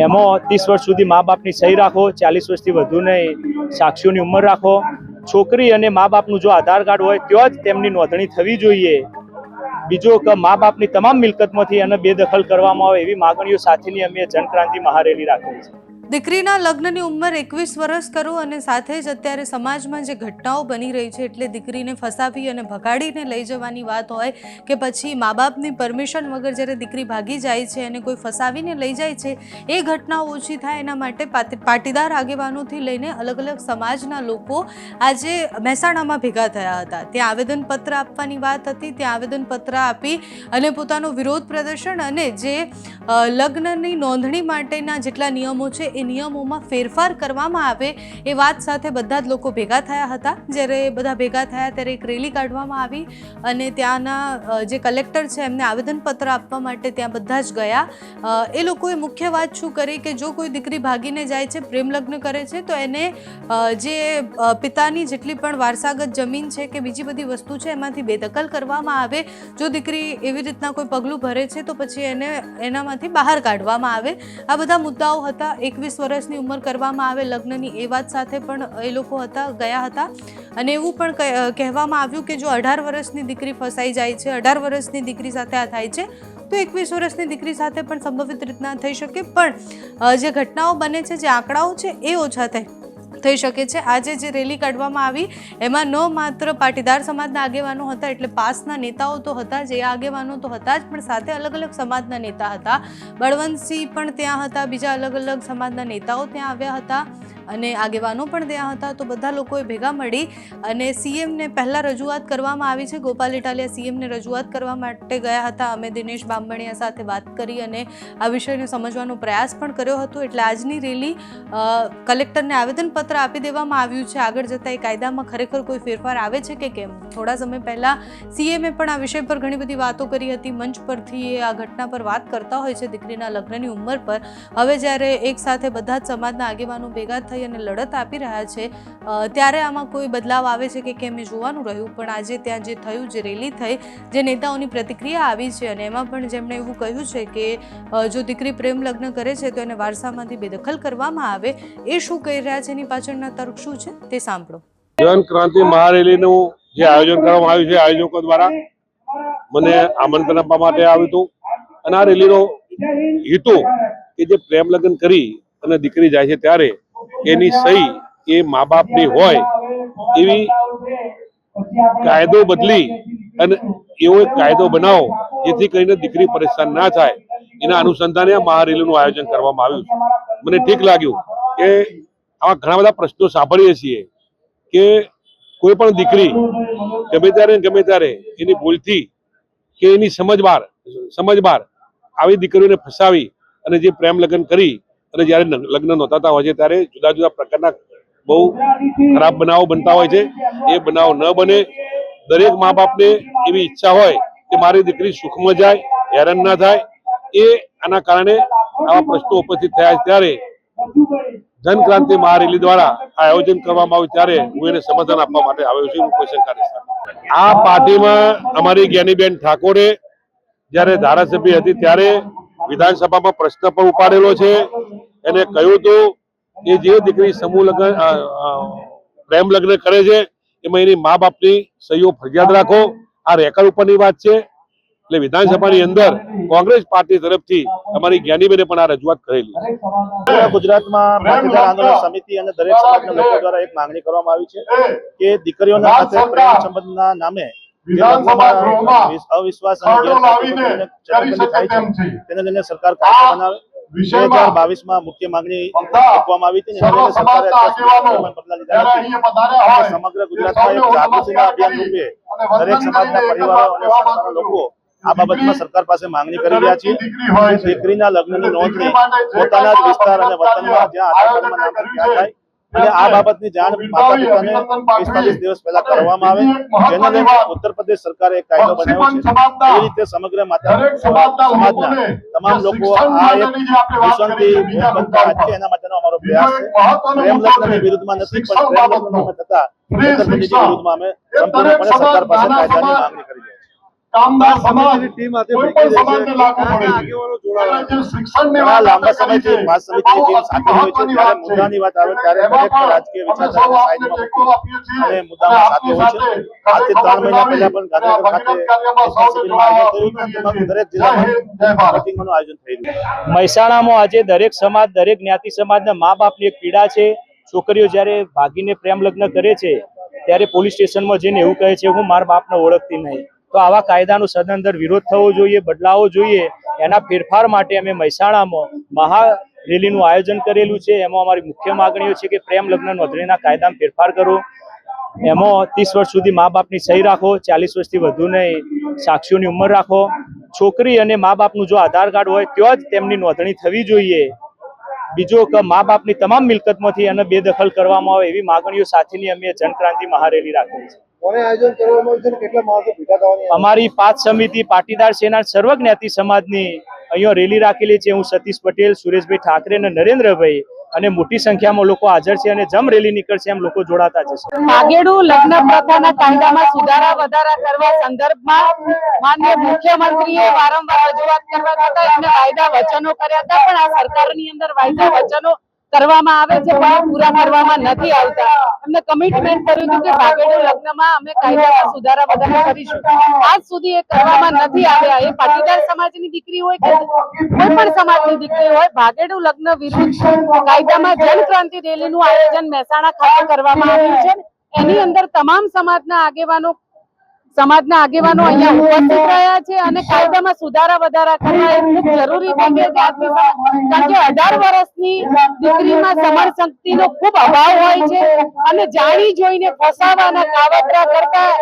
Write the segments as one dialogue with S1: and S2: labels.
S1: એમાં ત્રીસ વર્ષ સુધી મા બાપની સહી રાખો, ચાલીસ વર્ષથી વધુ નહીં સાક્ષીઓની ઉંમર રાખો. છોકરી અને મા બાપનું જો આધાર કાર્ડ હોય ત્યાં જ તેમની નોંધણી થવી જોઈએ. બીજો કે મા બાપની તમામ મિલકતમાંથી એને બેદખલ કરવામાં આવે એવી માગણીઓ સાથેની અમે જનક્રાંતિ મહારેલી રાખેલી છે.
S2: દીકરીના લગ્નની ઉંમર એકવીસ વર્ષ કરો અને સાથે જ અત્યારે સમાજમાં જે ઘટનાઓ બની રહી છે એટલે દીકરીને ફસાવી અને ભગાડીને લઈ જવાની વાત હોય કે પછી મા બાપની પરમિશન વગર જ્યારે દીકરી ભાગી જાય છે અને કોઈ ફસાવીને લઈ જાય છે, એ ઘટનાઓ ઓછી થાય એના માટે પાટી- પાટીદાર આગેવાનોથી લઈને અલગ અલગ સમાજના લોકો આજે મહેસાણામાં ભેગા થયા હતા. ત્યાં આવેદનપત્ર આપવાની વાત હતી, ત્યાં આવેદનપત્ર આપી અને પોતાનો વિરોધ પ્રદર્શન અને જે લગ્નની નોંધણી માટેના જેટલા નિયમો છે એ નિયમોમાં ફેરફાર કરવામાં આવે એ વાત સાથે બધા જ લોકો ભેગા થયા હતા. જ્યારે બધા ભેગા થયા ત્યારે એક રેલી કાઢવામાં આવી અને ત્યાંના જે કલેક્ટર છે એમને આવેદનપત્ર આપવા માટે ત્યાં બધા જ ગયા. એ લોકોએ મુખ્ય વાત શું કરી કે જો કોઈ દીકરી ભાગીને જાય છે પ્રેમ લગ્ન કરે છે, તો એને જે પિતાની જેટલી પણ વારસાગત જમીન છે કે બીજી બધી વસ્તુ છે એમાંથી બેદખલ કરવામાં આવે. જો દીકરી એવી રીતના કોઈ પગલું ભરે છે, તો પછી એને એનામાંથી બહાર કાઢવામાં આવે. આ બધા મુદ્દાઓ હતા. એકવીસ વર્ષની ઉંમર કરવામાં આવે લગ્નની એ વાત સાથે પણ એ લોકો હતા, ગયા હતા. અને એવું પણ કહેવામાં આવ્યું કે જો અઢાર વર્ષની દીકરી ફસાઈ જાય છે, અઢાર વર્ષની દીકરી સાથે આ થાય છે, તો એકવીસ વર્ષની દીકરી સાથે પણ સંભવિત રીતના થઈ શકે. પણ જે ઘટનાઓ બને છે, જે આંકડાઓ છે, એ ઓછા થાય. થઈ શકે છે. આજે જે રેલી કાઢવામાં આવી, એમાં ન માત્ર પાટીદાર સમાજના આગેવાનો હતા, એટલે પાસના નેતાઓ તો હતા જ આગેવાનો તો હતા જ, પણ સાથે અલગ અલગ સમાજના નેતા હતા. બળવંતસિંહ પણ ત્યાં હતા, બીજા અલગ અલગ સમાજના નેતાઓ ત્યાં આવ્યા હતા. અને આગેવાનો પણ ત્યાં હતા, તો બધા લોકોએ ભેગા મળી અને સીએમને પહેલાં રજૂઆત કરવામાં આવી છે. ગોપાલ ઇટાલિયા સીએમને રજૂઆત કરવા માટે ગયા હતા. અમે દિનેશ બામણિયા સાથે વાત કરી અને આ વિષયને સમજવાનો પ્રયાસ પણ કર્યો હતો. એટલે આજની રેલી કલેક્ટરને આવેદનપત્ર આપી દેવામાં આવ્યું છે. આગળ જતાં એ કાયદામાં ખરેખર કોઈ ફેરફાર આવે છે કે કેમ? થોડા સમય પહેલાં સીએમએ પણ આ વિષય પર ઘણી બધી વાતો કરી હતી. મંચ પરથી એ આ ઘટના પર વાત કરતા હોય છે દીકરીના લગ્નની ઉંમર પર. હવે જ્યારે એક સાથે બધા જ સમાજના આગેવાનો ભેગા થઈ અને લડત આપી રહ્યા છે. ત્યારે આમાં કોઈ બદલાવ આવે છે કે કેમ એ જોવાનું રહ્યું. પણ આજે ત્યાં જે થયું, જે રેલી થઈ, જે નેતાઓની પ્રતિક્રિયા આવી છે અને એમાં પણ જેમણે એવું કહ્યું છે કે જો દીકરી પ્રેમ લગ્ન કરે છે તો એને વારસામાંથી બેદખલ કરવામાં આવે. એ શું કહી રહ્યા છે? એની પાછળના તર્ક શું છે? તે સાંભળો.
S3: જીવન ક્રાંતિ મહારેલીનું જે આયોજન કરવામાં આવ્યું છે, આયોજકો દ્વારા મને આમંત્રણ આપવા માટે આવ્યું હતું. અને આ રેલીનો હેતુ કે જે પ્રેમ લગ્ન કરી અને દીકરી જાય છે ત્યારે એની સહી એ મા બાપની હોય, એવી કાયદો બદલી અને એવો એક કાયદો બનાવો, જેથી કરીને દીકરી પરેશાન ના થાય. એના અનુસંધાને આ મહારેલીનું આયોજન કરવામાં આવ્યું છે. મને ઠીક લાગ્યું કે આવા ઘણા બધા પ્રશ્નો સાંભળીએ છીએ કે કોઈ પણ દીકરી ગમે ત્યારે ગમે ત્યારે એની ભૂલથી કે એની સમજ બાર સમજ બાર આવી દીકરીઓને ફસાવી અને જે પ્રેમ લગ્ન કરી અને જ્યારે લગ્ન નોંધાતા હોય છે ત્યારે જુદા જુદા પ્રકારના બહુ ખરાબ બનાવો બનતા હોય છે. એ બનાવ ન બને. દરેક મા બાપને એવી ઈચ્છા હોય કે મારી દીકરી સુખમાં જાય, હેરાન ના થાય. એ આના કારણે આવા પ્રશ્નો ઉપસ્થિત થયા ત્યારે જનક્રાંતિ મહારેલી દ્વારા આ આયોજન કરવામાં આવ્યું ત્યારે હું એને સમાધાન આપવા માટે આવ્યો છું. હું કોઈ શંકા આ પાર્ટીમાં અમારી જ્ઞાનીબેન ઠાકોરે જ્યારે ધારાસભ્ય હતી ત્યારે વિધાનસભામાં પ્રશ્ન પણ ઉપાડેલો છે. એને કહ્યું હતું કે જે દીકરી સમૂહ લગ્ન પ્રેમ લગ્ન કરે છે એમાં એની મા બાપની સહીઓ ફરજિયાત રાખો. આ રેકર્ડ ઉપરની વાત છે. એટલે વિધાનસભાની અંદર કોંગ્રેસ પાર્ટી તરફથી અમારી જ્ઞાનીબેને પણ આ રજૂઆત કરેલી.
S4: ગુજરાતમાં આંદોલન સમિતિ અને દરેક સમાજના લોકો દ્વારા એક માંગણી કરવામાં આવી છે કે દીકરીઓના સાથે પ્રેમ સંબંધના નામે અવિશ્વાસ અને ગેરકાયદેસર થાય છે તેને લઈને સરકાર કાયદો બનાવે. બે હજાર બાવીસમાં મુખ્ય માંગણી મૂકવામાં આવી હતી અને એને લઈને સરકારે અત્યાર સુધી કોઈ પગલાં લીધા નથી. અને સમગ્ર ગુજરાતમાં એક જાગૃતિના અભિયાન રૂપે દરેક સમાજના પરિવારો અને સંસ્થાના લોકો આ બાબતમાં સરકાર પાસે માંગણી કરી રહ્યા છીએ દીકરીના લગ્નની નોંધણી પોતાના જ વિસ્તાર અને વતનમાં જ્યાં આધાર કાર્ડમાં નામ થાય અને આ બાબતની જાણ માતા પિતાને પિસ્તાલીસ દિવસ પહેલા કરવામાં આવે જેને લઈને ઉત્તર પ્રદેશ સરકારે એક કાયદો બનાવ્યો છે. એ રીતે સમગ્ર માતા સમાજના તમામ લોકો આ એક દૂષણથી બનતા છે એના માટેનો અમારો પ્રયાસ છે. પ્રેમ લગ્નની વિરુદ્ધમાં નથી પણ પ્રેમ લગ્નમાં થતા છેતરપિંડીની વિરુદ્ધમાં અમે સંપૂર્ણપણે સરકાર પાસે કાયદાની માંગણી કરી છીએ
S5: કામદાર સમાજ
S4: ટીમ આજે
S5: કોઈ પણ
S4: થઈ છે.
S5: સમાજને લાગુ પડે છે.
S4: આગેવાનો જોડાયા
S5: એટલે જે શિક્ષણની વાત
S4: લાંબા સમયથી માસ સમિતિની ટીમ સાથે હોય છે. ત્યારે મુદ્દાની વાત આવે ત્યારે દરેક રાજકીય
S5: અમે સૌ
S4: વિચારધારાને
S5: આપને
S4: સાઈડમાં
S5: ટેકો
S4: મૂકી
S5: આપીએ છીએ.
S4: અને મુદ્દામાં સાથે હોય છે. આજથી ત્રણ મહિના પહેલા પણ ગાંધીનગર દરેક જિલ્લામાં. મિટિંગોનું આયોજન થઈ રહ્યું
S1: મહેસાણામાં આજે દરેક સમાજ દરેક જ્ઞાતિ સમાજના મા બાપની એક પીડા છે. છોકરીઓ જ્યારે ભાગીને પ્રેમ લગ્ન કરે છે ત્યારે પોલીસ સ્ટેશનમાં જઈને એવું કહે છે હું મારા બાપને ઓળખતી નહીં. તો આવા કાયદાનો સદંતર વિરોધ થવો જોઈએ, બદલાવો જોઈએ. એના ફેરફાર માટે અમે મહેસાણામાં મહા રેલીનું આયોજન કરેલું છે. એમાં અમારી મુખ્ય માગણીઓ છે કે પ્રેમ, લગ્ન, નોંધણીના કાયદામાં ફેરફાર કરો. એમાં ત્રીસ વર્ષ સુધી મા બાપની સહી રાખો, ચાલીસ વર્ષથી વધુ નહીં, સાક્ષીઓની ઉંમર રાખો. છોકરી અને મા બાપનું જો આધાર કાર્ડ હોય ત્યાં જ તેમની નોંધણી થવી જોઈએ. બીજો કે મા બાપની તમામ મિલકતમાંથી એને બેદખલ કરવામાં આવે એવી માગણીઓ સાથેની અમે જનક્રાંતિ મહારેલી રાખેલી છે. અમારી પાંચ સમિતિ પાટીદાર સેના સર્વજ્ઞાતિ સમાજની અહીંયા રેલી રાખેલી છે. હું સતીશ પટેલ સુરેશભાઈ ઠાકરે અને નરેન્દ્રભાઈ અને મોટી સંખ્યામાં લોકો હાજર છે અને જમ રેલી નીકળશે એમ લોકો જોડાતા જશે
S6: ભાગેડુ લગ્ન પ્રથાના કાયદામાં સુધારા વધારા કરવા સંદર્ભમાં માનનીય મુખ્યમંત્રીએ વારંવાર રજૂઆત કરવા હતા એમને વાયદા વચનો કર્યા હતા પણ આ સરકારની અંદર વાયદા વચનો કરવામાં આવે છે, પણ પૂરા કરવામાં નથી આવતા. અમને કમિટમેન્ટ કર્યું હતું કે ભાગેડુ લગ્નમાં અમે કાયદામાં સુધારા વધારા કરીશું. આજ સુધી એ કરવામાં નથી આવ્યા. એ પાટીદાર સમાજની દીકરી હોય કે કોઈ પણ સમાજની દીકરી હોય, ભાગેડુ લગ્ન વિરુદ્ધ કાયદામાં જનક્રાંતિ રેલીનું આયોજન મહેસાણા ખાતે કરવામાં આવ્યું છે એની અંદર તમામ સમાજના આગેવાનો સમાજના આગેવાનો અહીંયા ઉપસ્થિત રહ્યા છે અને કાયદામાં સુધારા વધારા કરવા એ ખૂબ જરૂરી છે કારણ કે અઢાર વર્ષની દીકરીમાં સમર શક્તિનો ખૂબ અભાવ હોય છે અને જાણી જોઈને ફસાવાના કાવતરા કરતા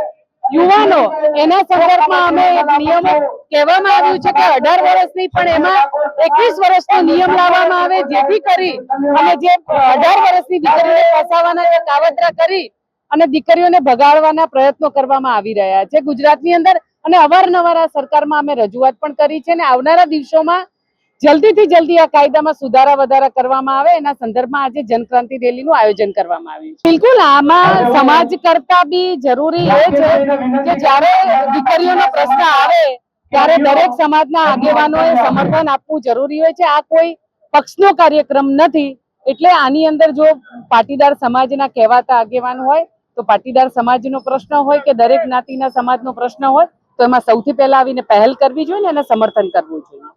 S6: યુવાનો એના સંદર્ભમાં અમે એક નિયમો કહેવામાં આવ્યું છે કે અઢાર વર્ષની પણ એમાં એકવીસ વર્ષનો નિયમ લાવવામાં આવે જેથી કરી અને જે અઢાર વર્ષની દીકરીને ફસાવાના કાવતરા કરી અને દીકરીઓને ભગાડવાના પ્રયત્નો કરવામાં આવી રહ્યા છે ગુજરાતની અંદર. અને અવારનવાર આ સરકારમાં અમે રજૂઆત પણ કરી છે અને આવનારા દિવસોમાં જલ્દીથી જલ્દી આ કાયદામાં સુધારા વધારા કરવામાં આવે. એના સંદર્ભમાં આજે જનક્રાંતિ રેલીનું આયોજન કરવામાં આવ્યું છે. બિલકુલ, આમાં સમાજ કરતા બી જરૂરી એ છે કે જ્યારે દીકરીઓનો પ્રશ્ન આવે, ત્યારે દરેક સમાજના આગેવાનોએ સમર્થન આપવું જરૂરી હોય છે. આ કોઈ પક્ષનો કાર્યક્રમ નથી. એટલે આની અંદર જો પાટીદાર સમાજના કહેવાતા આગેવાન હોય તો પાટીદાર સમાજનો પ્રશ્ન હોય કે દરેક જ્ઞાતિના સમાજનો પ્રશ્ન હોય, તો એમાં સૌથી પહેલા આવીને પહેલ કરવી જોઈએ ને એને સમર્થન કરવું જોઈએ.